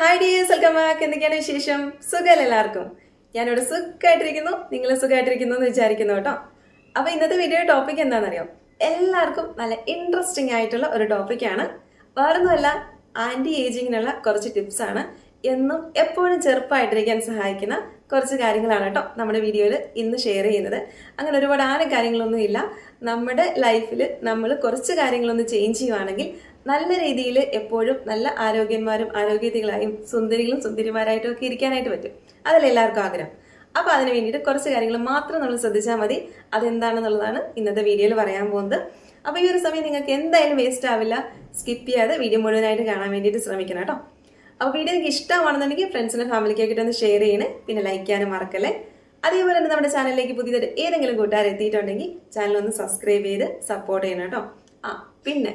Hi dears welcome back എന്തൊക്കെയാണ് വിശേഷം? സുഖമല്ല എല്ലാവർക്കും? ഞാനിവിടെ സുഖമായിട്ടിരിക്കുന്നു നിങ്ങൾ സുഖമായിട്ടിരിക്കുന്നു എന്ന് വിചാരിക്കുന്നു കേട്ടോ. അപ്പോൾ ഇന്നത്തെ വീഡിയോ ടോപ്പിക് എന്താണെന്നറിയോ? എല്ലാവർക്കും നല്ല ഇൻട്രസ്റ്റിംഗ് ആയിട്ടുള്ള ഒരു ടോപ്പിക്കാണ് വേറൊന്നുമല്ല ആന്റി ഏജിങ്ങിനുള്ള കുറച്ച് ടിപ്സാണ് എന്നും എപ്പോഴും ചെറുപ്പമായിട്ടിരിക്കാൻ സഹായിക്കുന്ന കുറച്ച് കാര്യങ്ങളാണ് കേട്ടോ നമ്മുടെ വീഡിയോയിൽ ഇന്ന് ഷെയർ ചെയ്യുന്നത്. അങ്ങനെ ഒരുപാട് ആന കാര്യങ്ങളൊന്നും ഇല്ല നമ്മുടെ ലൈഫിൽ നമ്മൾ കുറച്ച് കാര്യങ്ങളൊന്ന് ചേഞ്ച് ചെയ്യുവാണെങ്കിൽ നല്ല രീതിയിൽ എപ്പോഴും നല്ല ആരോഗ്യന്മാരും ആരോഗ്യതികളായും സുന്ദരികളും സുന്ദരിമാരായിട്ടും ഒക്കെ ഇരിക്കാനായിട്ട് പറ്റും. അതല്ല എല്ലാവർക്കും ആഗ്രഹം? അപ്പോൾ അതിന് വേണ്ടിയിട്ട് കുറച്ച് കാര്യങ്ങൾ മാത്രം നമ്മൾ ശ്രദ്ധിച്ചാൽ മതി. അതെന്താണെന്നുള്ളതാണ് ഇന്നത്തെ വീഡിയോയിൽ പറയാൻ പോകുന്നത്. അപ്പോൾ ഈ ഒരു സമയം നിങ്ങൾക്ക് എന്തായാലും വേസ്റ്റ് ആവില്ല. സ്കിപ്പ് ചെയ്യാതെ വീഡിയോ മുഴുവനായിട്ട് കാണാൻ വേണ്ടിയിട്ട് ശ്രമിക്കണം കേട്ടോ. അപ്പോൾ വീഡിയോ നിങ്ങൾക്ക് ഇഷ്ടമാണെന്നുണ്ടെങ്കിൽ ഫ്രണ്ട്സിനും ഫാമിലിക്കൊക്കെ ഒന്ന് ഷെയർ ചെയ്യണേ. പിന്നെ ലൈക്ക് ചെയ്യാനും മറക്കല്ലേ. അതേപോലെ തന്നെ നമ്മുടെ ചാനലിലേക്ക് പുതിയതായിട്ട് ഏതെങ്കിലും കൂട്ടുകാർ എത്തിയിട്ടുണ്ടെങ്കിൽ ചാനൽ ഒന്ന് സബ്സ്ക്രൈബ് ചെയ്ത് സപ്പോർട്ട് ചെയ്യണം കേട്ടോ. ആ പിന്നെ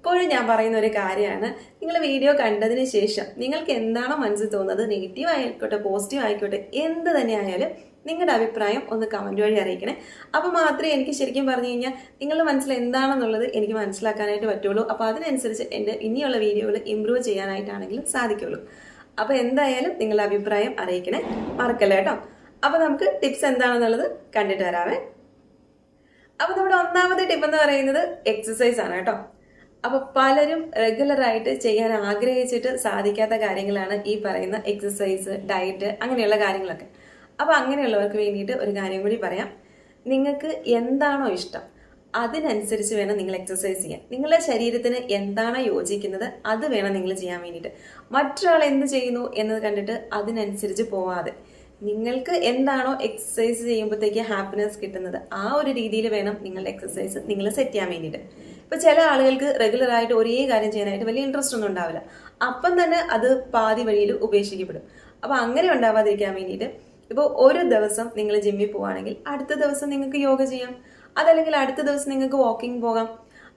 എപ്പോഴും ഞാൻ പറയുന്ന ഒരു കാര്യമാണ്. നിങ്ങൾ വീഡിയോ കണ്ടതിന് ശേഷം നിങ്ങൾക്ക് എന്താണോ മനസ്സിൽ തോന്നുന്നത് നെഗറ്റീവ് ആയിക്കോട്ടെ പോസിറ്റീവ് ആയിക്കോട്ടെ എന്ത് തന്നെ ആയാലും നിങ്ങളുടെ അഭിപ്രായം ഒന്ന് കമന്റ് വഴി അറിയിക്കണേ. അപ്പോൾ മാത്രമേ എനിക്ക് ശരിക്കും പറഞ്ഞു കഴിഞ്ഞാൽ നിങ്ങളുടെ മനസ്സിൽ എന്താണെന്നുള്ളത് എനിക്ക് മനസ്സിലാക്കാനായിട്ട് പറ്റുള്ളൂ. അപ്പോൾ അതിനനുസരിച്ച് എന്റെ ഇനിയുള്ള വീഡിയോകൾ ഇമ്പ്രൂവ് ചെയ്യാനായിട്ടാണെങ്കിലും സാധിക്കുള്ളൂ. അപ്പോൾ എന്തായാലും നിങ്ങളുടെ അഭിപ്രായം അറിയിക്കണേ. മറക്കല്ല കേട്ടോ? അപ്പോൾ നമുക്ക് ടിപ്സ് എന്താണെന്നുള്ളത് കണ്ടിട്ട് വരാമേ അപ്പോൾ നമ്മുടെ ഒന്നാമത്തെ ടിപ്പ് എന്ന് പറയുന്നത് എക്സസൈസ് ആണ് കേട്ടോ. അപ്പോൾ പലരും റെഗുലർ ആയിട്ട് ചെയ്യാൻ ആഗ്രഹിച്ചിട്ട് സാധിക്കാത്ത കാര്യങ്ങളാണ് ഈ പറയുന്ന എക്സസൈസ് ഡയറ്റ് അങ്ങനെയുള്ള കാര്യങ്ങളൊക്കെ. അപ്പോൾ അങ്ങനെയുള്ളവർക്ക് വേണ്ടിയിട്ട് ഒരു കാര്യം കൂടി പറയാം. നിങ്ങൾക്ക് എന്താണോ ഇഷ്ടം അതിനനുസരിച്ച് വേണം നിങ്ങൾ എക്സസൈസ് ചെയ്യാൻ. നിങ്ങളുടെ ശരീരത്തിന് എന്താണോ യോജിക്കുന്നത് അത് വേണം നിങ്ങൾ ചെയ്യാൻ വേണ്ടിയിട്ട്. മറ്റൊരാൾ എന്ത് ചെയ്യുന്നു എന്നത് കണ്ടിട്ട് അതിനനുസരിച്ച് പോവാതെ. നിങ്ങൾക്ക് എന്താണോ എക്സസൈസ് ചെയ്യുമ്പോഴത്തേക്ക് ഹാപ്പിനെസ് കിട്ടുന്നത് ആ ഒരു രീതിയിൽ വേണം നിങ്ങളുടെ എക്സസൈസ് നിങ്ങൾ സെറ്റ് ചെയ്യാൻ വേണ്ടിയിട്ട്. ഇപ്പൊ ചില ആളുകൾക്ക് റെഗുലറായിട്ട് ഒരേ കാര്യം ചെയ്യാനായിട്ട് വലിയ ഇൻട്രസ്റ്റ് ഒന്നും ഉണ്ടാവില്ല. അപ്പം തന്നെ അത് പാതി വഴിയിൽ ഉപേക്ഷിക്കപ്പെടും. അപ്പോൾ അങ്ങനെ ഉണ്ടാവാതിരിക്കാൻ വേണ്ടിയിട്ട് ഇപ്പോൾ ഒരു ദിവസം നിങ്ങൾ ജിമ്മിൽ പോവുകയാണെങ്കിൽ അടുത്ത ദിവസം നിങ്ങൾക്ക് യോഗ ചെയ്യാം. അതല്ലെങ്കിൽ അടുത്ത ദിവസം നിങ്ങൾക്ക് വാക്കിംഗ് പോകാം.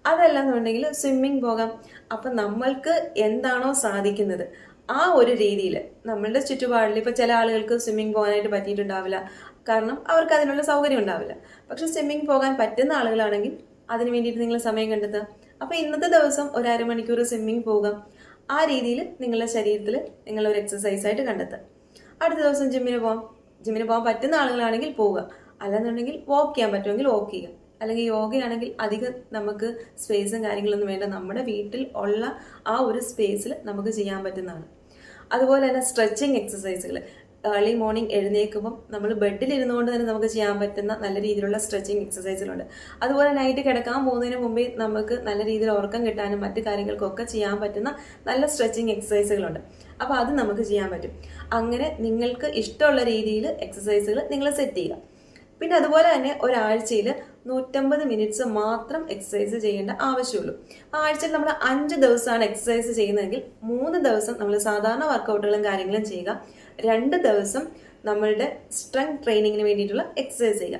അതല്ലെന്നുണ്ടെങ്കിൽ സ്വിമ്മിങ് പോകാം. അപ്പം നമ്മൾക്ക് എന്താണോ സാധിക്കുന്നത് ആ ഒരു രീതിയിൽ നമ്മളുടെ ചുറ്റുപാടിൽ ഇപ്പോൾ ചില ആളുകൾക്ക് സ്വിമ്മിങ് പോകാനായിട്ട് പറ്റിയിട്ടുണ്ടാവില്ല. കാരണം അവർക്ക് അതിനുള്ള സൗകര്യം ഉണ്ടാവില്ല. പക്ഷെ സ്വിമ്മിങ് പോകാൻ പറ്റുന്ന ആളുകളാണെങ്കിൽ അതിന് വേണ്ടിയിട്ട് നിങ്ങൾ സമയം കണ്ടെത്തുക. അപ്പോൾ ഇന്നത്തെ ദിവസം ഒരു അരമണിക്കൂർ സ്വിമ്മിങ് പോകാം ആ രീതിയിൽ നിങ്ങളുടെ ശരീരത്തിൽ നിങ്ങൾ ഒരു എക്സസൈസ് ആയിട്ട് കണ്ടെത്തുക. അടുത്ത ദിവസം ജിമ്മിന് പോകാം ജിമ്മിന് പോകാൻ പറ്റുന്ന ആളുകളാണെങ്കിൽ പോവുക. അല്ലെന്നുണ്ടെങ്കിൽ വാക്ക് ചെയ്യാൻ പറ്റുമെങ്കിൽ വാക്ക് ചെയ്യുക. അല്ലെങ്കിൽ യോഗയാണെങ്കിൽ അധികം നമുക്ക് സ്പേസും കാര്യങ്ങളൊന്നും വേണ്ട. നമ്മുടെ വീട്ടിൽ ഉള്ള ആ ഒരു സ്പേസിൽ നമുക്ക് ചെയ്യാൻ പറ്റുന്നതാണ്. അതുപോലെ തന്നെ സ്ട്രെച്ചിങ് എക്സസൈസുകൾ ഏർലി മോർണിംഗ് എഴുന്നേൽക്കുമ്പം നമ്മൾ ബെഡിൽ ഇരുന്നുകൊണ്ട് തന്നെ നമുക്ക് ചെയ്യാൻ പറ്റുന്ന നല്ല രീതിയിലുള്ള സ്ട്രെച്ചിങ് എക്സസൈസുകളുണ്ട് അതുപോലെ നൈറ്റ് കിടക്കാൻ പോകുന്നതിന് മുമ്പേ നമുക്ക് നല്ല രീതിയിൽ ഉറക്കം കിട്ടാനും മറ്റു കാര്യങ്ങൾക്കൊക്കെ ചെയ്യാൻ പറ്റുന്ന നല്ല സ്ട്രെച്ചിങ് എക്സസൈസുകളുണ്ട് അപ്പോൾ അത് നമുക്ക് ചെയ്യാൻ പറ്റും. അങ്ങനെ നിങ്ങൾക്ക് ഇഷ്ടമുള്ള രീതിയിൽ എക്സസൈസുകൾ നിങ്ങൾ സെറ്റ് ചെയ്യുക. പിന്നെ അതുപോലെ തന്നെ ഒരാഴ്ചയിൽ നൂറ്റമ്പത് മിനിറ്റ്സ് മാത്രം എക്സസൈസ് ചെയ്യേണ്ട ആവശ്യമുള്ളൂ. ആഴ്ചയിൽ നമ്മൾ അഞ്ച് ദിവസമാണ് എക്സസൈസ് ചെയ്യുന്നതെങ്കിൽ മൂന്ന് ദിവസം നമ്മൾ സാധാരണ വർക്കൗട്ടുകളും കാര്യങ്ങളും ചെയ്യുക. രണ്ട് ദിവസം നമ്മളുടെ സ്ട്രെങ്ത് ട്രെയിനിങ്ങിന് വേണ്ടിയിട്ടുള്ള എക്സസൈസ് ചെയ്യുക.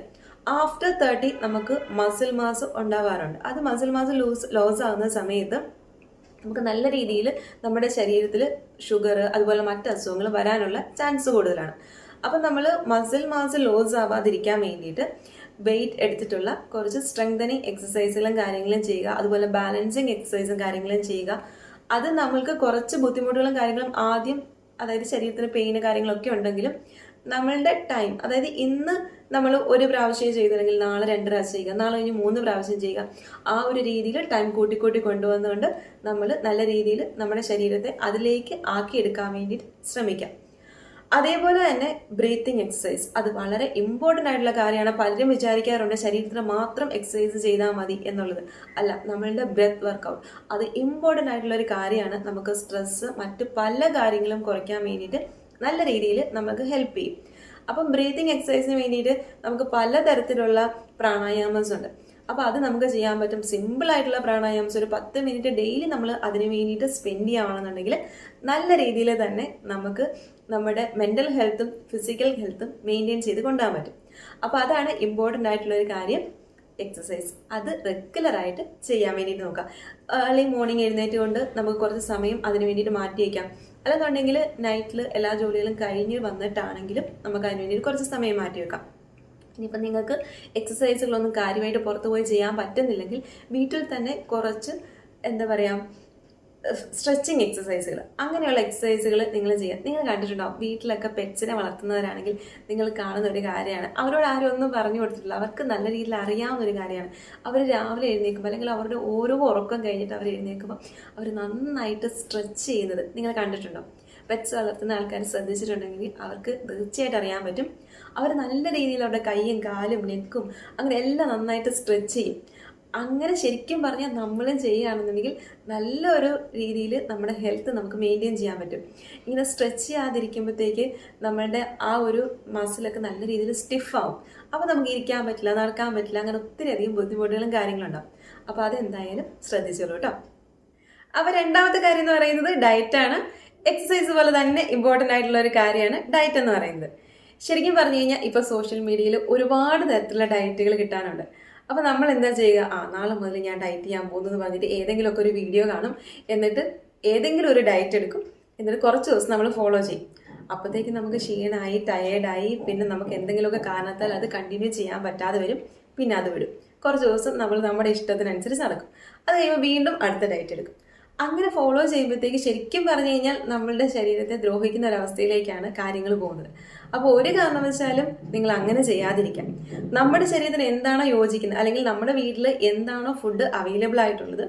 ആഫ്റ്റർ തേർട്ടി നമുക്ക് മസിൽ മാസ് ഉണ്ടാവാറുണ്ട്. അത് മസിൽ മാസ് ലൂസ് ലോസ് ആകുന്ന സമയത്ത് നമുക്ക് നല്ല രീതിയിൽ നമ്മുടെ ശരീരത്തിൽ ഷുഗർ അതുപോലെ മറ്റ് അസുഖങ്ങൾ വരാനുള്ള ചാൻസ് കൂടുതലാണ്. അപ്പം നമ്മൾ മസിൽ മാസ് ലോസ് ആവാതിരിക്കാൻ വേണ്ടിയിട്ട് വെയിറ്റ് എടുത്തിട്ടുള്ള കുറച്ച് സ്ട്രെങ്തനിങ് എക്സസൈസുകളും കാര്യങ്ങളും ചെയ്യുക. അതുപോലെ ബാലൻസിങ് എക്സസൈസും കാര്യങ്ങളും ചെയ്യുക. അത് നമ്മൾക്ക് കുറച്ച് ബുദ്ധിമുട്ടുകളും കാര്യങ്ങളും ആദ്യം അതായത് ശരീരത്തിന് പെയിന് കാര്യങ്ങളൊക്കെ ഉണ്ടെങ്കിലും നമ്മളുടെ ടൈം അതായത് ഇന്ന് നമ്മൾ ഒരു പ്രാവശ്യം ചെയ്തില്ലെങ്കിൽ നാളെ രണ്ട് പ്രാവശ്യം ചെയ്യുക നാളെ കഴിഞ്ഞ് മൂന്ന് പ്രാവശ്യം ചെയ്യുക ആ ഒരു രീതിയിൽ ടൈം കൂട്ടിക്കൂട്ടി കൊണ്ടുവന്നുകൊണ്ട് നമ്മൾ നല്ല രീതിയിൽ നമ്മുടെ ശരീരത്തെ അതിലേക്ക് ആക്കിയെടുക്കാൻ വേണ്ടിയിട്ട് ശ്രമിക്കാം. അതേപോലെ തന്നെ ബ്രീത്തിങ് എക്സസൈസ് അത് വളരെ ഇമ്പോർട്ടന്റ് ആയിട്ടുള്ള കാര്യമാണ്. പലരും വിചാരിക്കാറുണ്ട് ശരീരത്തിന് മാത്രം എക്സസൈസ് ചെയ്താൽ മതി എന്നുള്ളത്. അല്ല നമ്മളുടെ ബ്രെത്ത് വർക്കൗട്ട് അത് ഇമ്പോർട്ടന്റ് ആയിട്ടുള്ള ഒരു കാര്യമാണ്. നമുക്ക് സ്ട്രെസ്സ് മറ്റ് പല കാര്യങ്ങളും കുറയ്ക്കാൻ വേണ്ടിയിട്ട് നല്ല രീതിയിൽ നമുക്ക് ഹെൽപ്പ് ചെയ്യും. അപ്പം ബ്രീത്തിങ് എക്സസൈസിന് വേണ്ടിയിട്ട് നമുക്ക് പല തരത്തിലുള്ള പ്രാണായാമസ് ഉണ്ട്. അപ്പോൾ അത് നമുക്ക് ചെയ്യാൻ പറ്റും. സിമ്പിൾ ആയിട്ടുള്ള പ്രാണായാമസ് ഒരു പത്ത് മിനിറ്റ് ഡെയിലി നമ്മൾ അതിന് വേണ്ടിയിട്ട് സ്പെൻഡ് ചെയ്യുകയാണെന്നുണ്ടെങ്കിൽ നല്ല രീതിയിൽ തന്നെ നമുക്ക് നമ്മുടെ മെന്റൽ ഹെൽത്തും ഫിസിക്കൽ ഹെൽത്തും മെയിന്റെയിൻ ചെയ്ത് കൊണ്ടുപോകാൻ പറ്റും. അപ്പോൾ അതാണ് ഇമ്പോർട്ടന്റ് ആയിട്ടുള്ള ഒരു കാര്യം എക്സസൈസ് അത് റെഗുലറായിട്ട് ചെയ്യാൻ വേണ്ടിയിട്ട് നോക്കാം ഏർലി മോർണിംഗ് എഴുന്നേറ്റ് കൊണ്ട് നമുക്ക് കുറച്ച് സമയം അതിന് വേണ്ടിയിട്ട് മാറ്റി വയ്ക്കാം അല്ലെന്നുണ്ടെങ്കിൽ നൈറ്റിൽ എല്ലാ ജോലികളും കഴിഞ്ഞ് വന്നിട്ടാണെങ്കിലും നമുക്ക് അതിന് വേണ്ടിയിട്ട് കുറച്ച് സമയം മാറ്റി വെക്കാം. ഇനിയിപ്പം നിങ്ങൾക്ക് എക്സസൈസുകളൊന്നും കാര്യമായിട്ട് പുറത്തുപോയി ചെയ്യാൻ പറ്റുന്നില്ലെങ്കിൽ വീട്ടിൽ തന്നെ കുറച്ച് എന്താ പറയുക സ്ട്രെച്ചിങ് എക്സസൈസുകൾ അങ്ങനെയുള്ള എക്സസൈസുകൾ നിങ്ങൾ ചെയ്യുക. നിങ്ങൾ കണ്ടിട്ടുണ്ടാവും വീട്ടിലൊക്കെ പെറ്റ്സിനെ വളർത്തുന്നവരാണെങ്കിൽ നിങ്ങൾ കാണുന്ന ഒരു കാര്യമാണ്. അവരോട് ആരും ഒന്നും പറഞ്ഞു കൊടുത്തിട്ടില്ല. അവർക്ക് നല്ല രീതിയിൽ അറിയാവുന്ന ഒരു കാര്യമാണ്. അവർ രാവിലെ എഴുന്നേൽക്കുമ്പോൾ അല്ലെങ്കിൽ അവരുടെ ഓരോ ഉറക്കം കഴിഞ്ഞിട്ട് അവർ എഴുന്നേൽക്കുമ്പോൾ അവർ നന്നായിട്ട് സ്ട്രെച്ച് ചെയ്യുന്നത് നിങ്ങൾ കണ്ടിട്ടുണ്ടോ? പെറ്റ്സ് വളർത്തുന്ന ആൾക്കാർ ശ്രദ്ധിച്ചിട്ടുണ്ടെങ്കിൽ അവർക്ക് തീർച്ചയായിട്ടും അറിയാൻ പറ്റും. അവർ നല്ല രീതിയിൽ അവരുടെ കൈയും കാലും നെക്കും അങ്ങനെ എല്ലാം നന്നായിട്ട് സ്ട്രെച്ച് ചെയ്യും. അങ്ങനെ ശരിക്കും പറഞ്ഞാൽ നമ്മളും ചെയ്യുകയാണെന്നുണ്ടെങ്കിൽ നല്ലൊരു രീതിയിൽ നമ്മുടെ ഹെൽത്ത് നമുക്ക് മെയിന്റെയിൻ ചെയ്യാൻ പറ്റും. ഇങ്ങനെ സ്ട്രെച്ച് ചെയ്യാതിരിക്കുമ്പോഴത്തേക്ക് നമ്മളുടെ ആ ഒരു മസിലൊക്കെ നല്ല രീതിയിൽ സ്റ്റിഫാവും അപ്പോൾ നമുക്ക് ഇരിക്കാൻ പറ്റില്ല നടക്കാൻ പറ്റില്ല അങ്ങനെ ഒത്തിരി അധികം ബുദ്ധിമുട്ടുകളും കാര്യങ്ങളും ഉണ്ടാവും. അപ്പോൾ അതെന്തായാലും ശ്രദ്ധിച്ചോളൂ കേട്ടോ അപ്പോൾ രണ്ടാമത്തെ കാര്യം എന്ന് പറയുന്നത് ഡയറ്റാണ് എക്സസൈസ് പോലെ തന്നെ ഇമ്പോർട്ടന്റ് ആയിട്ടുള്ള ഒരു കാര്യമാണ് ഡയറ്റ് എന്ന് പറയുന്നത്. ശരിക്കും പറഞ്ഞു കഴിഞ്ഞാൽ ഇപ്പോൾ സോഷ്യൽ മീഡിയയിൽ ഒരുപാട് തരത്തിലുള്ള ഡയറ്റുകൾ കിട്ടാനുണ്ട്. അപ്പോൾ നമ്മൾ എന്താ ചെയ്യുക? ആ നാളെ മുതൽ ഞാൻ ഡയറ്റ് ചെയ്യാൻ പോകുന്നു പറഞ്ഞിട്ട് ഏതെങ്കിലുമൊക്കെ ഒരു വീഡിയോ കാണും. എന്നിട്ട് ഏതെങ്കിലും ഒരു ഡയറ്റ് എടുക്കും. എന്നിട്ട് കുറച്ച് ദിവസം നമ്മൾ ഫോളോ ചെയ്യും. അപ്പോഴത്തേക്ക് നമുക്ക് ക്ഷീണമായി ടയേർഡായി പിന്നെ നമുക്ക് എന്തെങ്കിലുമൊക്കെ കാരണത്താൽ അത് കണ്ടിന്യൂ ചെയ്യാൻ പറ്റാതെ വരും. പിന്നെ അത് വിടും. കുറച്ച് ദിവസം നമ്മൾ നമ്മുടെ ഇഷ്ടത്തിനനുസരിച്ച് നടക്കും. അത് കഴിയുമ്പോൾ വീണ്ടും അടുത്ത ഡയറ്റ് എടുക്കും. അങ്ങനെ ഫോളോ ചെയ്യുമ്പോഴത്തേക്ക് ശരിക്കും പറഞ്ഞു കഴിഞ്ഞാൽ നമ്മളുടെ ശരീരത്തെ ദ്രോഹിക്കുന്ന ഒരവസ്ഥയിലേക്കാണ് കാര്യങ്ങൾ പോകുന്നത്. അപ്പോൾ ഒരു കാരണവശാലും നിങ്ങൾ അങ്ങനെ ചെയ്യാതിരിക്കാം നമ്മുടെ ശരീരത്തിന് എന്താണോ യോജിക്കുന്നത് അല്ലെങ്കിൽ നമ്മുടെ വീട്ടിൽ എന്താണോ ഫുഡ് അവൈലബിൾ ആയിട്ടുള്ളത്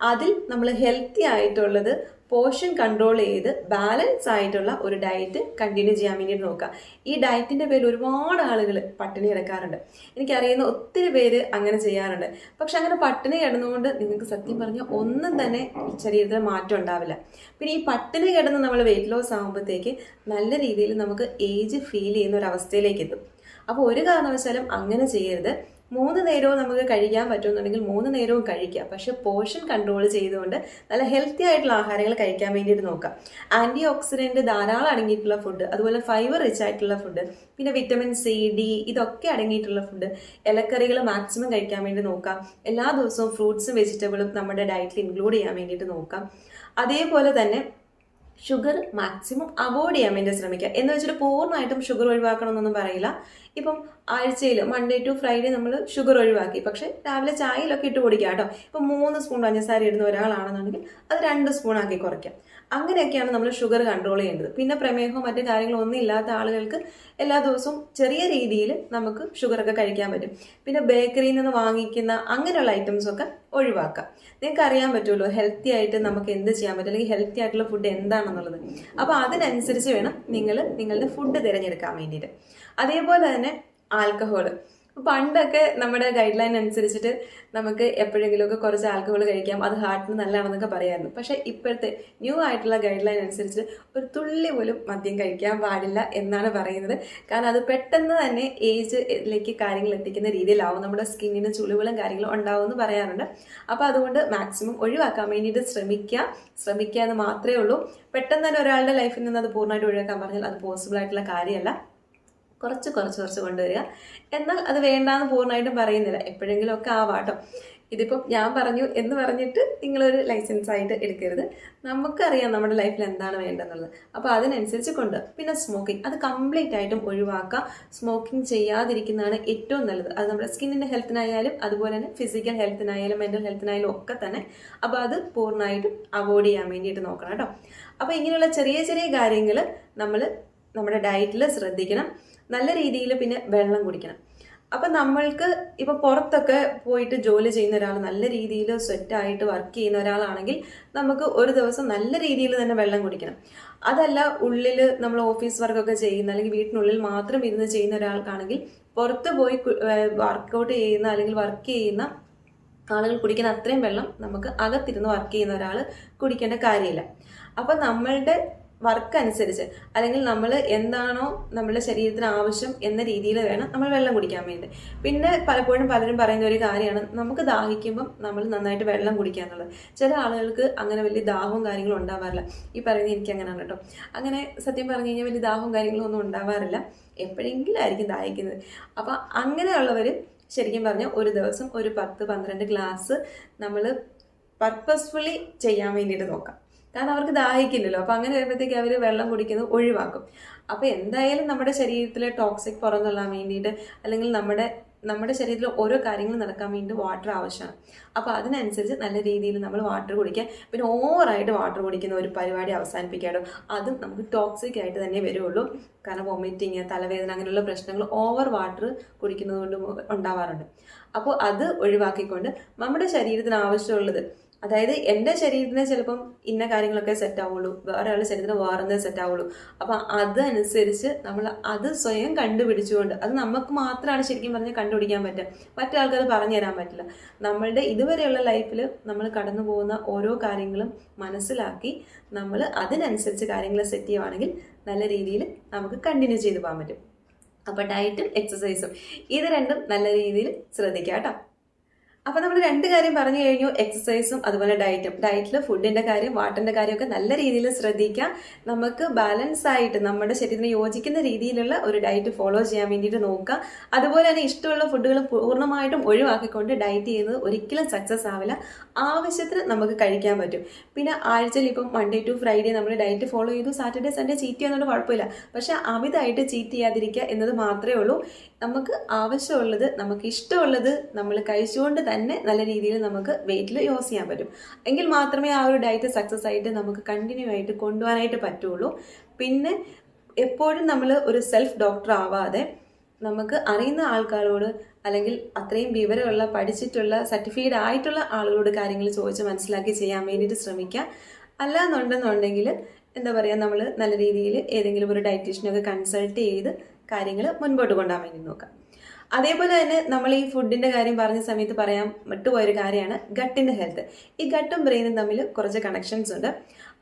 അതിൽ നമ്മൾ ഹെൽത്തി ആയിട്ടുള്ളത് പോർഷൻ കൺട്രോൾ ചെയ്ത് ബാലൻസ് ആയിട്ടുള്ള ഒരു ഡയറ്റ് കണ്ടിന്യൂ ചെയ്യാൻ വേണ്ടിയിട്ട് നോക്കുക. ഈ ഡയറ്റിന്റെ പേരിൽ ഒരുപാട് ആളുകൾ പട്ടിണി കിടക്കാറുണ്ട്. എനിക്കറിയുന്ന ഒത്തിരി പേര് അങ്ങനെ ചെയ്യാറുണ്ട്. പക്ഷെ അങ്ങനെ പട്ടിണി കിടന്നുകൊണ്ട് നിങ്ങൾക്ക് സത്യം പറഞ്ഞാൽ ഒന്നും തന്നെ ശരീരത്തിൽ മാറ്റം ഉണ്ടാവില്ല. പിന്നെ ഈ പട്ടിണി കിടന്ന് നമ്മൾ വെയിറ്റ് ലോസ് ആകുമ്പോഴത്തേക്ക് നല്ല രീതിയിൽ നമുക്ക് ഏജ് ഫീൽ ചെയ്യുന്ന ഒരു അവസ്ഥയിലേക്ക് എത്തും. അപ്പോൾ ഒരു കാരണവശാലും അങ്ങനെ ചെയ്യരുത്. മൂന്ന് നേരവും നമുക്ക് കഴിക്കാൻ പറ്റുമെന്നുണ്ടെങ്കിൽ മൂന്ന് നേരവും കഴിക്കാം. പക്ഷെ പോർഷൻ കൺട്രോൾ ചെയ്തുകൊണ്ട് നല്ല ഹെൽത്തി ആയിട്ടുള്ള ആഹാരങ്ങൾ കഴിക്കാൻ വേണ്ടിയിട്ട് നോക്കാം. ആന്റി ഓക്സിഡന്റ് ധാരാളം അടങ്ങിയിട്ടുള്ള ഫുഡ് അതുപോലെ ഫൈബർ റിച്ച് ആയിട്ടുള്ള ഫുഡ് പിന്നെ വിറ്റമിൻ സി ഡി ഇതൊക്കെ അടങ്ങിയിട്ടുള്ള ഫുഡ് ഇലക്കറികൾ മാക്സിമം കഴിക്കാൻ വേണ്ടി നോക്കാം. എല്ലാ ദിവസവും ഫ്രൂട്ട്സും വെജിറ്റബിളും നമ്മുടെ ഡയറ്റിൽ ഇൻക്ലൂഡ് ചെയ്യാൻ വേണ്ടിയിട്ട് നോക്കാം. അതേപോലെ തന്നെ ഷുഗർ മാക്സിമം അവോയ്ഡ് ചെയ്യാൻ വേണ്ടി ശ്രമിക്കുക എന്ന് വെച്ചിട്ട് പൂർണമായിട്ടും ഷുഗർ ഒഴിവാക്കണമെന്നൊന്നും പറയില്ല. ഇപ്പം ആഴ്ചയിൽ മൺഡേ ടു ഫ്രൈഡേ നമ്മൾ ഷുഗർ ഒഴിവാക്കി. പക്ഷേ രാവിലെ ചായയിലൊക്കെ ഇട്ട് കുടിക്കുക കേട്ടോ. ഇപ്പം മൂന്ന് സ്പൂൺ പഞ്ചസാര ഇടുന്ന ഒരാളാണെന്നുണ്ടെങ്കിൽ അത് രണ്ട് സ്പൂണാക്കി കുറയ്ക്കാം. അങ്ങനെയൊക്കെയാണ് നമ്മൾ ഷുഗർ കൺട്രോൾ ചെയ്യേണ്ടത്. പിന്നെ പ്രമേഹവും മറ്റു കാര്യങ്ങളും ഒന്നും ഇല്ലാത്ത ആളുകൾക്ക് എല്ലാ ദിവസവും ചെറിയ രീതിയിൽ നമുക്ക് ഷുഗറൊക്കെ കഴിക്കാൻ പറ്റും. പിന്നെ ബേക്കറിയിൽ നിന്ന് വാങ്ങിക്കുന്ന അങ്ങനെയുള്ള ഐറ്റംസ് ഒക്കെ ഒഴിവാക്കാം. നിങ്ങൾക്ക് അറിയാൻ പറ്റുമല്ലോ ഹെൽത്തി ആയിട്ട് നമുക്ക് എന്ത് ചെയ്യാൻ പറ്റും? അല്ലെങ്കിൽ ഹെൽത്തി ആയിട്ടുള്ള ഫുഡ് എന്താണെന്നുള്ളത്. അപ്പോൾ അതിനനുസരിച്ച് വേണം നിങ്ങൾ നിങ്ങളുടെ ഫുഡ് തിരഞ്ഞെടുക്കാൻ വേണ്ടിയിട്ട്. അതേപോലെ തന്നെ ആൽക്കഹോൾ പണ്ടൊക്കെ നമ്മുടെ ഗൈഡ് ലൈൻ അനുസരിച്ചിട്ട് നമുക്ക് എപ്പോഴെങ്കിലുമൊക്കെ കുറച്ച് ആൽക്കഹോൾ കഴിക്കാം. അത് ഹാർട്ടിന് നല്ലതാണെന്നൊക്കെ പറയായിരുന്നു. പക്ഷേ ഇപ്പോഴത്തെ ന്യൂ ആയിട്ടുള്ള ഗൈഡ് ലൈൻ അനുസരിച്ച് ഒരു തുള്ളി പോലും മദ്യം കഴിക്കാൻ പാടില്ല എന്നാണ് പറയുന്നത്. കാരണം അത് പെട്ടെന്ന് തന്നെ ഏജിലേക്ക് കാര്യങ്ങൾ എത്തിക്കുന്ന രീതിയിലാവും. നമ്മുടെ സ്കിന്നിന് ചുളിവുകളും കാര്യങ്ങളും ഉണ്ടാവും എന്ന് പറയാറുണ്ട്. അപ്പോൾ അതുകൊണ്ട് മാക്സിമം ഒഴിവാക്കാൻ വേണ്ടിയിട്ട് ശ്രമിക്കുക. ശ്രമിക്കുക എന്ന് മാത്രമേ ഉള്ളൂ. പെട്ടെന്ന് തന്നെ ഒരാളുടെ ലൈഫിൽ നിന്ന് അത് പൂർണമായിട്ട് ഒഴിവാക്കാൻ പറഞ്ഞാൽ അത് പോസിബിൾ ആയിട്ടുള്ള കാര്യമല്ല. കുറച്ച് കുറച്ച് കുറച്ച് കൊണ്ടുവരിക. എന്നാൽ അത് വേണ്ടാന്ന് പൂർണമായിട്ടും പറയുന്നില്ല. എപ്പോഴെങ്കിലുമൊക്കെ ആവാട്ടോ. ഇതിപ്പം ഞാൻ പറഞ്ഞു എന്ന് പറഞ്ഞിട്ട് നിങ്ങളൊരു ലൈസൻസ് ആയിട്ട് എടുക്കരുത്. നമുക്കറിയാം നമ്മുടെ ലൈഫിൽ എന്താണ് വേണ്ടതെന്നുള്ളത്. അപ്പോൾ അതിനനുസരിച്ച് കൊണ്ട് പിന്നെ സ്മോക്കിംഗ് അത് കംപ്ലീറ്റ് ആയിട്ടും ഒഴിവാക്കുക. സ്മോക്കിംഗ് ചെയ്യാതിരിക്കുന്നതാണ് ഏറ്റവും നല്ലത്. അത് നമ്മുടെ സ്കിന്നിന്റെ ഹെൽത്തിനായാലും അതുപോലെ തന്നെ ഫിസിക്കൽ ഹെൽത്തിനായാലും മെന്റൽ ഹെൽത്തിനായാലും ഒക്കെ തന്നെ. അപ്പോൾ അത് പൂർണമായിട്ടും അവോയ്ഡ് ചെയ്യാൻ വേണ്ടിയിട്ട് നോക്കണം കേട്ടോ. അപ്പോൾ ഇങ്ങനെയുള്ള ചെറിയ ചെറിയ കാര്യങ്ങൾ നമ്മൾ നമ്മുടെ ഡയറ്റിൽ ശ്രദ്ധിക്കണം. നല്ല രീതിയിൽ പിന്നെ വെള്ളം കുടിക്കണം. അപ്പം നമ്മൾക്ക് ഇപ്പോൾ പുറത്തൊക്കെ പോയിട്ട് ജോലി ചെയ്യുന്ന ഒരാൾ നല്ല രീതിയിൽ സ്വെറ്റായിട്ട് വർക്ക് ചെയ്യുന്ന ഒരാളാണെങ്കിൽ നമുക്ക് ഒരു ദിവസം നല്ല രീതിയിൽ തന്നെ വെള്ളം കുടിക്കണം. അതല്ല ഉള്ളിൽ നമ്മൾ ഓഫീസ് വർക്കൊക്കെ ചെയ്യുന്ന അല്ലെങ്കിൽ വീട്ടിനുള്ളിൽ മാത്രം ഇരുന്ന് ചെയ്യുന്ന ഒരാൾക്കാണെങ്കിൽ പുറത്ത് പോയി വർക്കൗട്ട് ചെയ്യുന്ന അല്ലെങ്കിൽ വർക്ക് ചെയ്യുന്ന ആളുകൾ കുടിക്കുന്ന അത്രയും വെള്ളം നമുക്ക് അകത്തിരുന്ന് വർക്ക് ചെയ്യുന്ന ഒരാൾ കുടിക്കേണ്ട കാര്യമില്ല. അപ്പം നമ്മളുടെ വർക്ക് അനുസരിച്ച് അല്ലെങ്കിൽ നമ്മൾ എന്താണോ നമ്മുടെ ശരീരത്തിന് ആവശ്യം എന്ന രീതിയിൽ വേണം നമ്മൾ വെള്ളം കുടിക്കാൻ വേണ്ടി പിന്നെ പലപ്പോഴും പലരും പറയുന്ന ഒരു കാര്യമാണ് നമുക്ക് ദാഹിക്കുമ്പം നമ്മൾ നന്നായിട്ട് വെള്ളം കുടിക്കുക എന്നുള്ളത്. ചില ആളുകൾക്ക് അങ്ങനെ വലിയ ദാഹവും കാര്യങ്ങളും ഉണ്ടാവാറില്ല. ഈ പറയുന്നത് എനിക്ക് അങ്ങനെയാണ് കേട്ടോ. അങ്ങനെ സത്യം പറഞ്ഞു കഴിഞ്ഞാൽ വലിയ ദാഹവും കാര്യങ്ങളും ഒന്നും ഉണ്ടാവാറില്ല. എപ്പോഴെങ്കിലും ആയിരിക്കും ദാഹിക്കുന്നത്. അപ്പം അങ്ങനെയുള്ളവർ ശരിക്കും പറഞ്ഞാൽ ഒരു ദിവസം ഒരു പത്ത് പന്ത്രണ്ട് ഗ്ലാസ് നമ്മൾ പർപ്പസ്ഫുള്ളി ചെയ്യാൻ വേണ്ടിയിട്ട് നോക്കാം. കാരണം അവർക്ക് ദാഹിക്കില്ലല്ലോ. അപ്പോൾ അങ്ങനെ വരുമ്പോഴത്തേക്ക് അവർ വെള്ളം കുടിക്കുന്നത് ഒഴിവാക്കും. അപ്പോൾ എന്തായാലും നമ്മുടെ ശരീരത്തിലെ ടോക്സിക് പുറന്തള്ളാൻ വേണ്ടിയിട്ട് അല്ലെങ്കിൽ നമ്മുടെ നമ്മുടെ ശരീരത്തിൽ ഓരോ കാര്യങ്ങൾ നടക്കാൻ വേണ്ടി വാട്ടർ ആവശ്യമാണ്. അപ്പോൾ അതിനനുസരിച്ച് നല്ല രീതിയിൽ നമ്മൾ വാട്ടർ കുടിക്കുക പിന്നെ ഓവറായിട്ട് വാട്ടർ കുടിക്കുന്ന ഒരു പരിപാടി അവസാനിപ്പിക്കാടോ അതും നമുക്ക് ടോക്സിക് ആയിട്ട് തന്നെ വരുള്ളൂ. കാരണം വൊമിറ്റിങ് തലവേദന അങ്ങനെയുള്ള പ്രശ്നങ്ങൾ ഓവർ വാട്ടർ കുടിക്കുന്നത് കൊണ്ട് ഉണ്ടാവാറുണ്ട്. അപ്പോൾ അത് ഒഴിവാക്കിക്കൊണ്ട് നമ്മുടെ ശരീരത്തിന് ആവശ്യമുള്ളത് അതായത് എന്റെ ശരീരത്തിന് ചിലപ്പം ഇന്ന കാര്യങ്ങളൊക്കെ സെറ്റ് ആവുള്ളൂ. ആളുടെ ശരീരത്തിന് വേറെന്തേ സെറ്റ് ആവുള്ളൂ. അപ്പം അതനുസരിച്ച് നമ്മൾ അത് സ്വയം കണ്ടുപിടിച്ചുകൊണ്ട് അത് നമുക്ക് മാത്രമാണ് ശരിക്കും പറഞ്ഞാൽ കണ്ടുപിടിക്കാൻ പറ്റുക. മറ്റൊരാൾക്ക് അത് പറഞ്ഞു തരാൻ പറ്റില്ല. നമ്മളുടെ ഇതുവരെയുള്ള ലൈഫിൽ നമ്മൾ കടന്നു പോകുന്ന ഓരോ കാര്യങ്ങളും മനസ്സിലാക്കി നമ്മൾ അതിനനുസരിച്ച് കാര്യങ്ങൾ സെറ്റ് ചെയ്യുവാണെങ്കിൽ നല്ല രീതിയിൽ നമുക്ക് കണ്ടിന്യൂ ചെയ്തു പോകാൻ പറ്റും. അപ്പോൾ ഡയറ്റും എക്സസൈസും ഇത് രണ്ടും നല്ല രീതിയിൽ ശ്രദ്ധിക്കാം കേട്ടോ. അപ്പൊ നമ്മൾ രണ്ട് കാര്യം പറഞ്ഞു കഴിഞ്ഞു. എക്സസൈസും അതുപോലെ ഡയറ്റും ഡയറ്റിൽ ഫുഡിന്റെ കാര്യം വാട്ടറിന്റെ കാര്യമൊക്കെ നല്ല രീതിയിൽ ശ്രദ്ധിക്കാം. നമുക്ക് ബാലൻസ് ആയിട്ട് നമ്മുടെ ശരീരത്തിന് യോജിക്കുന്ന രീതിയിലുള്ള ഒരു ഡയറ്റ് ഫോളോ ചെയ്യാൻ വേണ്ടിയിട്ട് നോക്കുക അതുപോലെ തന്നെ ഇഷ്ടമുള്ള ഫുഡുകൾ പൂർണമായിട്ടും ഒഴിവാക്കിക്കൊണ്ട് ഡയറ്റ് ചെയ്യുന്നത് ഒരിക്കലും സക്സസ് ആവില്ല. ആവശ്യത്തിന് നമുക്ക് കഴിക്കാൻ പറ്റും. പിന്നെ ആഴ്ചയിൽ ഇപ്പം മൺഡേ ടു ഫ്രൈഡേ നമ്മൾ ഡയറ്റ് ഫോളോ ചെയ്തു. സാറ്റർഡേ സൺഡേ ചീറ്റ് ചെയ്യുന്നതുകൊണ്ട് കുഴപ്പമില്ല. പക്ഷെ അമിതമായിട്ട് ചീറ്റ് ചെയ്യാതിരിക്കുക എന്നത് മാത്രമേ ഉള്ളൂ. നമുക്ക് ആവശ്യമുള്ളത് നമുക്ക് ഇഷ്ടമുള്ളത് നമ്മൾ കഴിച്ചുകൊണ്ട് തന്നെ നല്ല രീതിയിൽ നമുക്ക് വെയിറ്റിൽ യൂസ് ചെയ്യാൻ പറ്റും. എങ്കിൽ മാത്രമേ ആ ഒരു ഡയറ്റ് സക്സസ് ആയിട്ട് നമുക്ക് കണ്ടിന്യൂ ആയിട്ട് കൊണ്ടുപോകാനായിട്ട് പറ്റുള്ളൂ. പിന്നെ എപ്പോഴും നമ്മൾ ഒരു സെൽഫ് ഡോക്ടർ ആവാതെ നമുക്ക് അറിയുന്ന ആൾക്കാരോട് അല്ലെങ്കിൽ അത്രയും വിവരമുള്ള പഠിച്ചിട്ടുള്ള സർട്ടിഫൈഡ് ആയിട്ടുള്ള ആളുകളോട് കാര്യങ്ങൾ ചോദിച്ച് മനസ്സിലാക്കി ചെയ്യാൻ വേണ്ടിയിട്ട് ശ്രമിക്കുക. അല്ലാന്നുണ്ടെന്നുണ്ടെങ്കിൽ എന്താ പറയുക നമ്മൾ നല്ല രീതിയിൽ ഏതെങ്കിലും ഒരു ഡയറ്റീഷ്യനൊക്കെ കൺസൾട്ട് ചെയ്ത് കാര്യങ്ങൾ മുൻപോട്ട് കൊണ്ടുപോകാൻ വേണ്ടി നോക്കാം അതേപോലെ തന്നെ നമ്മൾ ഈ ഫുഡിന്റെ കാര്യം പറഞ്ഞ സമയത്ത് പറയാൻ വിട്ടുപോയൊരു കാര്യമാണ് ഗട്ടിന്റെ ഹെൽത്ത് ഈ ഗട്ടും ബ്രെയിനും തമ്മിൽ കുറച്ച് കണക്ഷൻസ് ഉണ്ട്.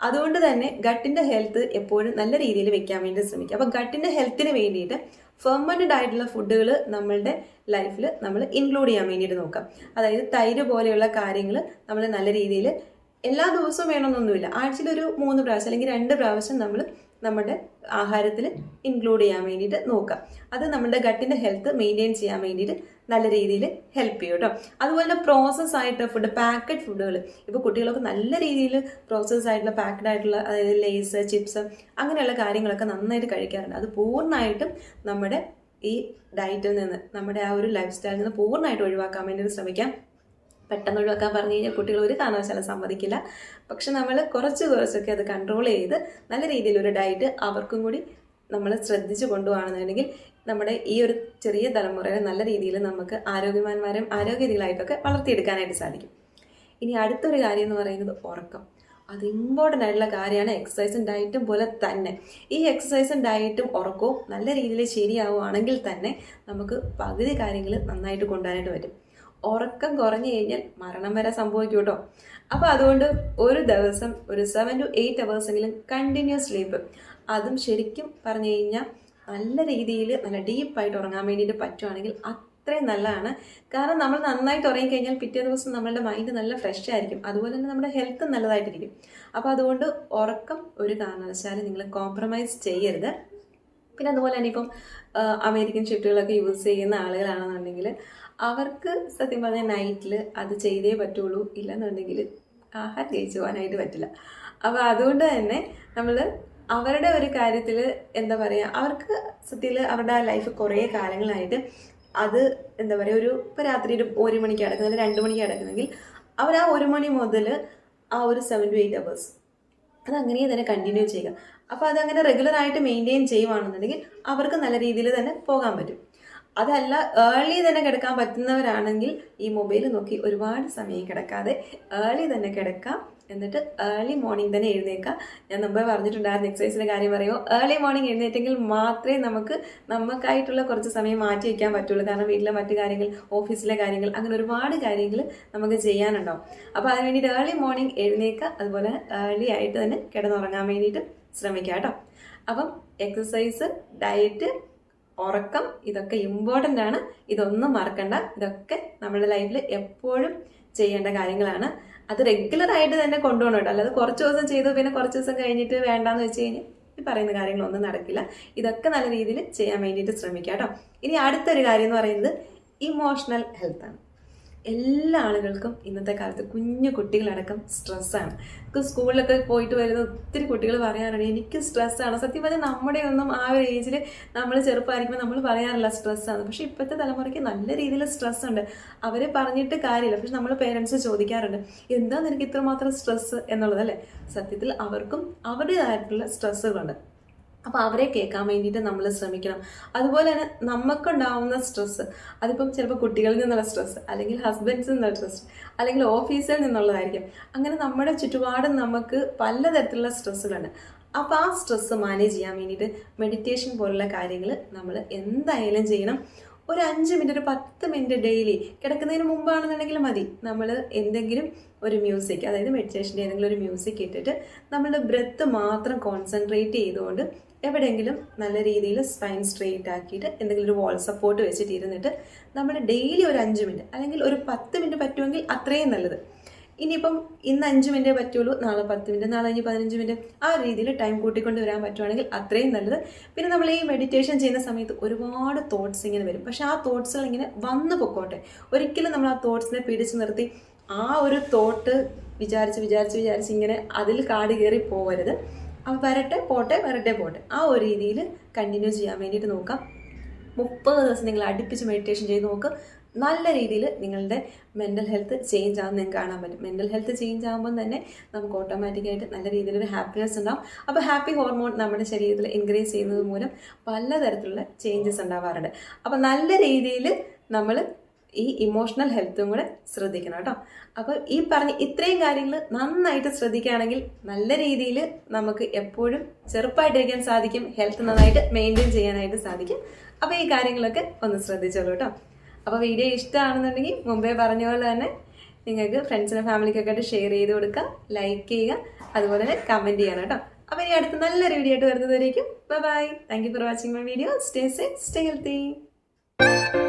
അതുകൊണ്ട് തന്നെ ഗട്ടിന്റെ ഹെൽത്ത് എപ്പോഴും നല്ല രീതിയിൽ വെക്കാൻ വേണ്ടി ശ്രമിക്കുക. അപ്പോൾ ഗട്ടിന്റെ ഹെൽത്തിന് വേണ്ടിയിട്ട് ഫെർമന്റഡ് ആയിട്ടുള്ള ഫുഡുകൾ നമ്മളുടെ ലൈഫിൽ നമ്മൾ ഇൻക്ലൂഡ് ചെയ്യാൻ വേണ്ടിയിട്ട് നോക്കാം. അതായത് തൈര് പോലെയുള്ള കാര്യങ്ങൾ നമ്മൾ നല്ല രീതിയിൽ എല്ലാ ദിവസവും വേണമെന്നൊന്നുമില്ല. ആഴ്ചയിൽ ഒരു മൂന്ന് പ്രാവശ്യം അല്ലെങ്കിൽ രണ്ട് പ്രാവശ്യം നമ്മൾ നമ്മുടെ ആഹാരത്തിൽ ഇൻക്ലൂഡ് ചെയ്യാൻ വേണ്ടിയിട്ട് നോക്കാം അത് നമ്മുടെ ഗട്ടിന്റെ ഹെൽത്ത് മെയിന്റെയിൻ ചെയ്യാൻ വേണ്ടിയിട്ട് നല്ല രീതിയിൽ ഹെൽപ്പ് ചെയ്യും കേട്ടോ അതുപോലെ തന്നെ പ്രോസസ് ആയിട്ട് ഫുഡ് പാക്കഡ് ഫുഡുകൾ ഇപ്പോൾ കുട്ടികളൊക്കെ നല്ല രീതിയിൽ പ്രോസസ് ആയിട്ടുള്ള പാക്കഡ് ആയിട്ടുള്ള അതായത് ലേസ് ചിപ്സ് അങ്ങനെയുള്ള കാര്യങ്ങളൊക്കെ നന്നായിട്ട് കഴിക്കാറുണ്ട്. അത് പൂർണമായിട്ടും നമ്മുടെ ഈ ഡയറ്റിൽ നിന്ന് നമ്മുടെ ആ ഒരു ലൈഫ് സ്റ്റൈലിൽ നിന്ന് പൂർണമായിട്ട് ഒഴിവാക്കാൻ വേണ്ടിയിട്ട് ശ്രമിക്കാം. പെട്ടെന്ന് ഒഴിവാക്കാൻ പറഞ്ഞു കഴിഞ്ഞാൽ കുട്ടികൾ ഒരു കാരണവശാലും സമ്മതിക്കില്ല. പക്ഷെ നമ്മൾ കുറച്ച് കുറച്ചൊക്കെ അത് കൺട്രോൾ ചെയ്ത് നല്ല രീതിയിൽ ഒരു ഡയറ്റ് അവർക്കും കൂടി നമ്മൾ ശ്രദ്ധിച്ചു കൊണ്ടുപോകണമെന്നുണ്ടെങ്കിൽ നമ്മുടെ ഈ ഒരു ചെറിയ തലമുറയെ നല്ല രീതിയിൽ നമുക്ക് ആരോഗ്യവാന്മാരും ആരോഗ്യരീതികളായിട്ടൊക്കെ വളർത്തിയെടുക്കാനായിട്ട് സാധിക്കും. ഇനി അടുത്തൊരു കാര്യം എന്ന് പറയുന്നത് ഉറക്കം. അത് ഇമ്പോർട്ടന്റ് ആയിട്ടുള്ള കാര്യമാണ് എക്സസൈസും ഡയറ്റും പോലെ തന്നെ. ഈ എക്സസൈസും ഡയറ്റും ഉറക്കവും നല്ല രീതിയിൽ ശരിയാവുകയാണെങ്കിൽ തന്നെ നമുക്ക് പകുതി കാര്യങ്ങൾ നന്നായിട്ട് കൊണ്ടുവരാനായിട്ട് പറ്റും. ഉറക്കം കുറഞ്ഞു കഴിഞ്ഞാൽ മരണം വരെ സംഭവിക്കും കേട്ടോ അപ്പോൾ അതുകൊണ്ട് ഒരു ദിവസം ഒരു സെവൻ ടു എയ്റ്റ് അവേഴ്സെങ്കിലും കണ്ടിന്യൂസ് സ്ലീപ്പ് അതും ശരിക്കും പറഞ്ഞു കഴിഞ്ഞാൽ നല്ല രീതിയിൽ നല്ല ഡീപ്പായിട്ട് ഉറങ്ങാൻ വേണ്ടിയിട്ട് പറ്റുവാണെങ്കിൽ അത്രയും നല്ലതാണ്. കാരണം നമ്മൾ നന്നായിട്ട് ഉറങ്ങിക്കഴിഞ്ഞാൽ പിറ്റേ ദിവസം നമ്മളുടെ മൈൻഡ് നല്ല ഫ്രഷ് ആയിരിക്കും. അതുപോലെ തന്നെ നമ്മുടെ ഹെൽത്തും നല്ലതായിട്ടിരിക്കും. അപ്പോൾ അതുകൊണ്ട് ഉറക്കം ഒരു കാരണവശാലും നിങ്ങൾ കോംപ്രമൈസ് ചെയ്യരുത്. പിന്നെ അതുപോലെ തന്നെ ഇപ്പം അമേരിക്കൻ ഷിഫ്റ്റുകളൊക്കെ യൂസ് ചെയ്യുന്ന ആളുകളാണെന്നുണ്ടെങ്കിൽ അവർക്ക് സത്യം പറഞ്ഞാൽ നൈറ്റിൽ അത് ചെയ്തേ പറ്റുള്ളൂ. ഇല്ലെന്നുണ്ടെങ്കിൽ ആഹാരം കഴിച്ചു പോകാനായിട്ട് പറ്റില്ല. അപ്പോൾ അതുകൊണ്ട് തന്നെ നമ്മൾ അവരുടെ ഒരു കാര്യത്തിൽ എന്താ പറയുക അവർക്ക് സത്യത്തിൽ അവരുടെ ലൈഫ് കുറേ കാലങ്ങളായിട്ട് അത് എന്താ പറയുക ഒരു ഇപ്പോൾ രാത്രി ഒരു ഒരു മണിക്ക് അടക്കുന്നതിൽ രണ്ട് മണിക്ക് കിടക്കുന്നെങ്കിൽ അവർ ആ ഒരു മണി മുതൽ ആ ഒരു സെവൻ ടു എയ്റ്റ് അവേഴ്സ് അത് അങ്ങനെ തന്നെ കണ്ടിന്യൂ ചെയ്യുക. അപ്പോൾ അതങ്ങനെ റെഗുലറായിട്ട് മെയിന്റെയിൻ ചെയ്യുവാണെന്നുണ്ടെങ്കിൽ അവർക്ക് നല്ല രീതിയിൽ തന്നെ പോകാൻ പറ്റും. അതല്ല ഏർലി തന്നെ കിടക്കാൻ പറ്റുന്നവരാണെങ്കിൽ ഈ മൊബൈൽ നോക്കി ഒരുപാട് സമയം കിടക്കാതെ ഏർലി തന്നെ കിടക്കാം. എന്നിട്ട് ഏർലി മോർണിംഗ് തന്നെ എഴുന്നേക്കാം ഞാൻ മുമ്പേ പറഞ്ഞിട്ടുണ്ടായിരുന്നു എക്സസൈസിന്റെ കാര്യം പറയുമോ ഏർലി മോർണിംഗ് എഴുന്നേറ്റെങ്കിൽ മാത്രമേ നമുക്ക് നമുക്കായിട്ടുള്ള കുറച്ച് സമയം മാറ്റി വയ്ക്കാൻ പറ്റുള്ളൂ. കാരണം വീട്ടിലെ മറ്റു കാര്യങ്ങൾ ഓഫീസിലെ കാര്യങ്ങൾ അങ്ങനെ ഒരുപാട് കാര്യങ്ങൾ നമുക്ക് ചെയ്യാനുണ്ടാവും. അപ്പോൾ അതിന് വേണ്ടിയിട്ട് ഏർലി മോർണിംഗ് എഴുന്നേക്കുക അതുപോലെ ഏർലി ആയിട്ട് തന്നെ കിടന്നുറങ്ങാൻ വേണ്ടിയിട്ട് ശ്രമിക്കുക കേട്ടോ. അപ്പം എക്സസൈസ് ഡയറ്റ് ഉറക്കം ഇതൊക്കെ ഇമ്പോർട്ടന്റ് ആണ്. ഇതൊന്നും മറക്കണ്ട. ഇതൊക്കെ നമ്മുടെ ലൈഫിൽ എപ്പോഴും ചെയ്യേണ്ട കാര്യങ്ങളാണ്. അത് റെഗുലർ ആയിട്ട് തന്നെ കൊണ്ടുപോകണം കേട്ടോ. അല്ലാതെ കുറച്ച് ദിവസം ചെയ്തു പിന്നെ കുറച്ച് ദിവസം കഴിഞ്ഞിട്ട് വേണ്ടാന്ന് വെച്ച് കഴിഞ്ഞാൽ ഈ പറയുന്ന കാര്യങ്ങളൊന്നും നടക്കില്ല. ഇതൊക്കെ നല്ല രീതിയിൽ ചെയ്യാൻ വേണ്ടിയിട്ട് ശ്രമിക്കാം കേട്ടോ. ഇനി അടുത്തൊരു കാര്യം എന്ന് പറയുന്നത് ഇമോഷണൽ ഹെൽത്താണ് എല്ലാ ആളുകൾക്കും ഇന്നത്തെ കാലത്ത് കുഞ്ഞു കുട്ടികളടക്കം സ്ട്രെസ്സാണ്. നമുക്ക് സ്കൂളിലൊക്കെ പോയിട്ട് വരുന്ന ഒത്തിരി കുട്ടികൾ പറയാറുണ്ട് എനിക്ക് സ്ട്രെസ്സാണ്. സത്യം പറഞ്ഞാൽ നമ്മുടെ ഒന്നും ആ ഒരു ഏജിൽ നമ്മൾ ചെറുപ്പമായിരിക്കുമ്പോൾ നമ്മൾ പറയാറില്ല സ്ട്രെസ്സാണ് പക്ഷേ ഇപ്പോഴത്തെ തലമുറയ്ക്ക് നല്ല രീതിയിൽ സ്ട്രെസ് ഉണ്ട് അവരെ പറഞ്ഞിട്ട് കാര്യമില്ല. പക്ഷെ നമ്മൾ പേരൻസ് ചോദിക്കാറുണ്ട് എന്താ നിനക്ക് ഇത്രമാത്രം സ്ട്രെസ് എന്നുള്ളതല്ലേ സത്യത്തിൽ അവർക്കും അവരുടേതായിട്ടുള്ള സ്ട്രെസ്സുകളുണ്ട്. അപ്പോൾ അവരെ കേൾക്കാൻ വേണ്ടിയിട്ട് നമ്മൾ ശ്രമിക്കണം. അതുപോലെ തന്നെ നമുക്കുണ്ടാവുന്ന സ്ട്രെസ്സ് അതിപ്പം ചിലപ്പോൾ കുട്ടികളിൽ നിന്നുള്ള സ്ട്രെസ്സ് അല്ലെങ്കിൽ ഹസ്ബൻഡ്സിൽ നിന്നുള്ള സ്ട്രെസ് അല്ലെങ്കിൽ ഓഫീസിൽ നിന്നുള്ളതായിരിക്കും. അങ്ങനെ നമ്മുടെ ചുറ്റുപാടും നമുക്ക് പലതരത്തിലുള്ള സ്ട്രെസ്സുകളുണ്ട് അപ്പോൾ ആ സ്ട്രെസ്സ് മാനേജ് ചെയ്യാൻ വേണ്ടിയിട്ട് മെഡിറ്റേഷൻ പോലുള്ള കാര്യങ്ങൾ നമ്മൾ എന്തായാലും ചെയ്യണം. ഒരു അഞ്ച് മിനിറ്റ് ഒരു പത്ത് മിനിറ്റ് ഡെയിലി കിടക്കുന്നതിന് മുമ്പാണെന്നുണ്ടെങ്കിൽ മതി. നമ്മൾ എന്തെങ്കിലും ഒരു മ്യൂസിക് അതായത് മെഡിറ്റേഷന്റെ ഏതെങ്കിലും ഒരു മ്യൂസിക് ഇട്ടിട്ട് നമ്മളുടെ ബ്രെത്ത് മാത്രം കോൺസെൻട്രേറ്റ് ചെയ്തുകൊണ്ട് എവിടെയെങ്കിലും നല്ല രീതിയിൽ സ്പൈൻ സ്ട്രെയിറ്റ് ആക്കിയിട്ട് എന്തെങ്കിലും ഒരു വാൾ സപ്പോർട്ട് വെച്ചിട്ട് ഇരുന്നിട്ട് നമ്മൾ ഡെയിലി ഒരു അഞ്ച് മിനിറ്റ് അല്ലെങ്കിൽ ഒരു പത്ത് മിനിറ്റ് പറ്റുമെങ്കിൽ അത്രയും നല്ലത്. ഇനിയിപ്പം ഇന്ന് അഞ്ച് മിനിറ്റേ പറ്റുള്ളൂ നാളെ പത്ത് മിനിറ്റ് നാളെ കഴിഞ്ഞ് പതിനഞ്ച് മിനിറ്റ് ആ രീതിയിൽ ടൈം കൂട്ടിക്കൊണ്ട് വരാൻ പറ്റുവാണെങ്കിൽ അത്രയും നല്ലത്. പിന്നെ നമ്മൾ ഈ മെഡിറ്റേഷൻ ചെയ്യുന്ന സമയത്ത് ഒരുപാട് തോട്ട്സ് ഇങ്ങനെ വരും. പക്ഷേ ആ തോട്ട്സുകൾ ഇങ്ങനെ വന്നു പൊക്കോട്ടെ. ഒരിക്കലും നമ്മൾ ആ തോട്ട്സിനെ പിടിച്ചു നിർത്തി ആ ഒരു തോട്ട് വിചാരിച്ച് വിചാരിച്ച് വിചാരിച്ച് ഇങ്ങനെ അതിൽ കാട് കയറി പോകരുത് അത് വരട്ടെ പോട്ടെ വരട്ടെ പോട്ടെ. ആ ഒരു രീതിയിൽ കണ്ടിന്യൂ ചെയ്യാൻ വേണ്ടിയിട്ട് നോക്കാം. മുപ്പത് ദിവസം നിങ്ങൾ അടുപ്പിച്ച് മെഡിറ്റേഷൻ ചെയ്ത് നോക്ക്. നല്ല രീതിയിൽ നിങ്ങളുടെ മെന്റൽ ഹെൽത്ത് ചേഞ്ച് ആകുന്ന നിങ്ങൾക്ക് കാണാൻ പറ്റും. മെന്റൽ ഹെൽത്ത് ചേഞ്ച് ആകുമ്പോൾ തന്നെ നമുക്ക് ഓട്ടോമാറ്റിക്കായിട്ട് നല്ല രീതിയിലൊരു ഹാപ്പിനെസ് ഉണ്ടാവും. അപ്പോൾ ഹാപ്പി ഹോർമോൺ നമ്മുടെ ശരീരത്തിൽ ഇൻക്രീസ് ചെയ്യുന്നത് മൂലം പലതരത്തിലുള്ള ചേഞ്ചസ് ഉണ്ടാവാറുണ്ട്. അപ്പോൾ നല്ല രീതിയിൽ നമ്മൾ ഈ ഇമോഷണൽ ഹെൽത്തും കൂടെ ശ്രദ്ധിക്കണം കേട്ടോ. അപ്പോൾ ഈ പറഞ്ഞ ഇത്രയും കാര്യങ്ങൾ നന്നായിട്ട് ശ്രദ്ധിക്കുകയാണെങ്കിൽ നല്ല രീതിയിൽ നമുക്ക് എപ്പോഴും ചെറുപ്പമായിട്ടിരിക്കാൻ സാധിക്കും ഹെൽത്ത് നന്നായിട്ട് മെയിന്റെയിൻ ചെയ്യാനായിട്ട് സാധിക്കും. അപ്പോൾ ഈ കാര്യങ്ങളൊക്കെ ഒന്ന് ശ്രദ്ധിച്ചോളൂ കേട്ടോ. അപ്പോൾ വീഡിയോ ഇഷ്ടമാണെന്നുണ്ടെങ്കിൽ മുമ്പേ പറഞ്ഞ പോലെ തന്നെ നിങ്ങൾക്ക് ഫ്രണ്ട്സിനും ഫാമിലിക്കൊക്കെ ആയിട്ട് ഷെയർ ചെയ്ത് കൊടുക്കുക ലൈക്ക് ചെയ്യുക അതുപോലെ തന്നെ കമന്റ് ചെയ്യണം കേട്ടോ. അപ്പോൾ ഇനി അടുത്ത നല്ലൊരു വീഡിയോ ആയിട്ട് വരുന്നതായിരിക്കും bye bye thank you for watching my video stay safe stay healthy